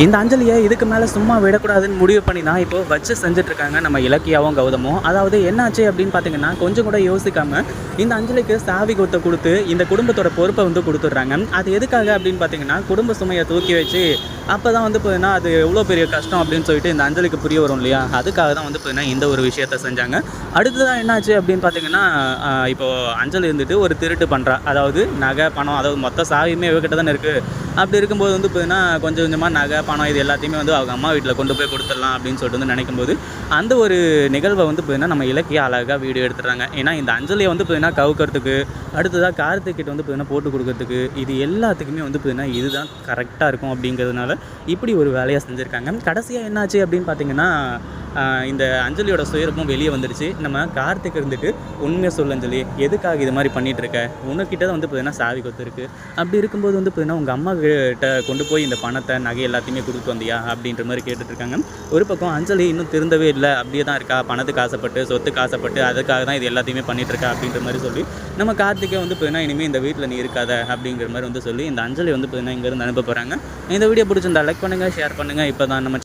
இந்த அஞ்சலியை இதுக்கு மேலே சும்மா விடக்கூடாதுன்னு முடிவு பண்ணி தான் இப்போ வச்சு செஞ்சுட்ருக்காங்க நம்ம இலக்கியாவும் கௌதமும். அதாவது என்னாச்சு அப்படின்னு பார்த்தீங்கன்னா கொஞ்சம் கூட யோசிக்காமல் இந்த அஞ்சலிக்கு சாவி கொத்த கொடுத்து இந்த குடும்பத்தோட பொறுப்பை வந்து கொடுத்துட்றாங்க. அது எதுக்காக அப்படின்னு பார்த்தீங்கன்னா குடும்ப சுமையை தூக்கி வச்சு அப்போ தான் வந்து பார்த்தீங்கன்னா அது எவ்வளோ பெரிய கஷ்டம் அப்படின்னு சொல்லிட்டு இந்த அஞ்சலிக்கு புரிய வரும் இல்லையா? அதுக்காக தான் வந்து பார்த்தீங்கன்னா இந்த ஒரு விஷயத்த செஞ்சாங்க. அடுத்ததான் என்னாச்சு அப்படின்னு பார்த்தீங்கன்னா இப்போது அஞ்சல் இருந்துட்டு ஒரு திருட்டு பண்ணுறா அதாவது நகை பணம் அதாவது மொத்த சாவியுமே இவகிட்ட தானே இருக்குது அப்படி இருக்கும்போது வந்து பார்த்தீங்கன்னா கொஞ்சம் கொஞ்சமாக நகை பணம் இது எல்லாத்தையுமே வந்து அவங்க அம்மா வீட்டில் கொண்டு போய் கொடுத்துடலாம் அப்படின்னு சொல்லிட்டு வந்து நினைக்கும்போது அந்த ஒரு நிகழ்வை வந்து பார்த்தீங்கன்னா நம்ம இலக்கிய அழகாக வீடியோ எடுத்துடுறாங்க. ஏன்னா இந்த அஞ்சலியை வந்து பார்த்தீங்கன்னா கவுக்கிறதுக்கு அடுத்ததாக கார்த்திக் கிட்ட வந்து பார்த்தீங்கன்னா போட்டு கொடுக்கறதுக்கு இது எல்லாத்துக்குமே வந்து பார்த்தீங்கன்னா இதுதான் கரெக்டாக இருக்கும் அப்படிங்கிறதுனால இப்படி ஒரு வேலையாக செஞ்சுருக்காங்க. கடைசியாக என்னாச்சு அப்படின்னு பார்த்தீங்கன்னா இந்த அஞ்சலியோட சுயரூபம் வெளியே வந்துடுச்சு. நம்ம கார்த்திக் இருந்துட்டு உண்மையை சொல்ல அஞ்சலி எதுக்காக இது மாதிரி பண்ணிகிட்டு இருக்க உனக்கிட்ட தான் வந்து பார்த்தீங்கன்னா சாவி கொத்து இருக்குது அப்படி இருக்கும்போது வந்து பார்த்தீங்கன்னா உங்கள் அம்மா கிட்ட கொண்டு போய் இந்த பணத்தை நகை எல்லாத்தையுமே கொடுத்து வந்தியா? அப்படின்ற மாதிரி கேட்டுட்ருக்காங்க. ஒரு பக்கம் அஞ்சலி இன்னும் திருந்தவே இல்லை. அப்படியே தான் இருக்கா? பணத்துக்கு ஆசைப்பட்டு சொத்துக்கு ஆசைப்பட்டு அதுக்காக தான் இது எல்லாத்தையுமே பண்ணிகிட்ருக்கா இருக்கா அப்படின்ற மாதிரி சொல்லி நம்ம கார்த்திகை வந்து பார்த்தீங்கன்னா இனிமேல் இந்த வீட்டில் நீ இருக்காத. அப்படிங்கிற மாதிரி வந்து சொல்லி இந்த அஞ்சலி வந்து பார்த்தீங்கன்னா இங்கேருந்து அனுப்ப போகிறாங்க இந்த வீடியோ பிடிச்சிருந்தா லைக் பண்ணுங்கள் ஷேர் பண்ணுங்கள் இப்போ தான் நம்ம